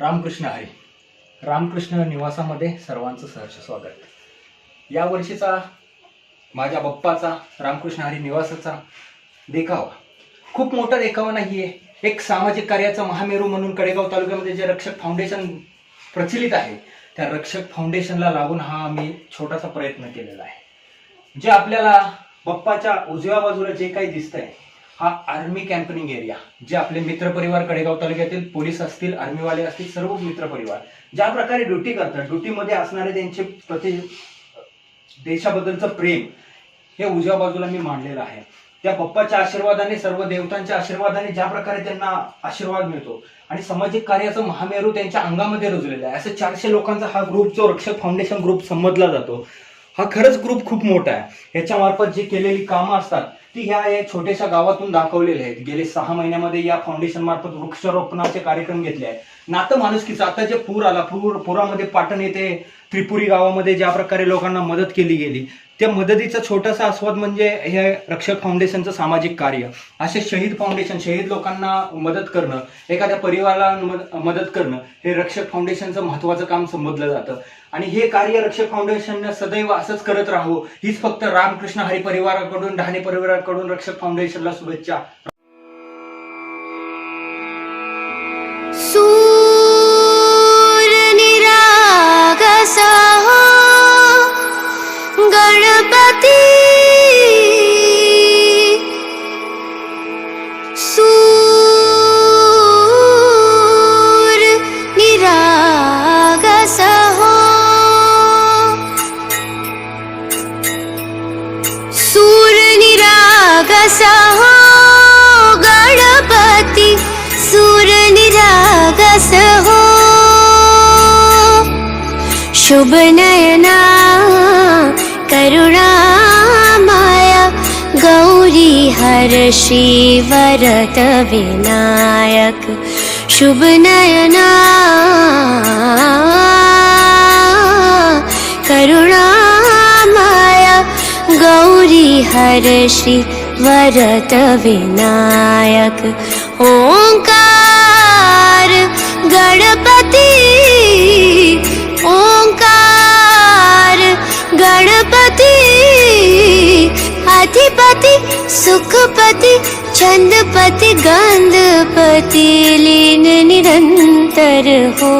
रामकृष्ण हरी. रामकृष्ण निवासामध्ये सर्वांचं सहर्ष स्वागत. या वर्षीचा माझ्या बाप्पाचा रामकृष्ण हरी निवासाचा देखावा खूप मोठा देखावा नाही आहे एक सामाजिक कार्याचा महामेरू म्हणून कडेगाव तालुक्यामध्ये जे रक्षक फाउंडेशन प्रचलित आहे त्या रक्षक फाउंडेशनला लागून हा आम्ही छोटासा प्रयत्न केलेला आहे. जे आपल्याला बाप्पाच्या उजव्या बाजूला जे काही दिसतंय हा आर्मी कॅम्पनिंग एरिया जे आपले मित्रपरिवार कडेगाव तालुक्यातील पोलीस असतील आर्मीवाले असतील सर्व मित्रपरिवार. ज्या प्रकारे ड्युटी करतात ड्युटीमध्ये असणारे त्यांचे प्रति देशाबद्दलचं प्रेम हे उजव्या बाजूला मी मांडलेलं आहे. त्या पप्पाच्या आशीर्वादाने सर्व देवतांच्या आशीर्वादाने ज्या प्रकारे त्यांना आशीर्वाद मिळतो आणि सामाजिक कार्याचं महामेरू त्यांच्या अंगामध्ये रुजलेलं आहे. असं चारशे लोकांचा हा ग्रुप जो रक्षक फाउंडेशन ग्रुप समजला जातो. हा खरंच ग्रुप खूप मोठा आहे. याच्या मार्फत जी केलेली कामं असतात ती ह्या छोट्याशा गावातून दाखवलेले आहेत. गेले सहा महिन्यामध्ये या फाउंडेशन मार्फत वृक्षारोपणाचे कार्यक्रम घेतले आहेत. नातं माणुसकीचं. आता जे पूर आला पूर पुरामध्ये पाटण येथे त्रिपुरी गावामध्ये ज्या प्रकारे लोकांना मदत केली गेली त्या मदतीचा छोटासा आस्वाद म्हणजे हे रक्षक फाउंडेशनचं सामाजिक कार्य. असे शहीद फाउंडेशन शहीद लोकांना मदत करणं एखाद्या परिवाराला मदत करणं हे रक्षक फाउंडेशनचं महत्वाचं काम संबोधलं जातं. आणि हे कार्य रक्षक फाउंडेशननं सदैव असंच करत राहू. हीच फक्त रामकृष्ण हरी परिवाराकडून डहाणे कडून रक्षक फाउंडेशनला शुभेच्छा. शुभ नयना करुणा माया गौरी हर व्रत विनायक। शुभ नयना नयनाुणा मया गौरि हृष वरत विनायक। ॐका गणपति ओङ्कार गणपति अधिपति सुखपति छन्दपति गन्धपति लीन निरन्तर हो।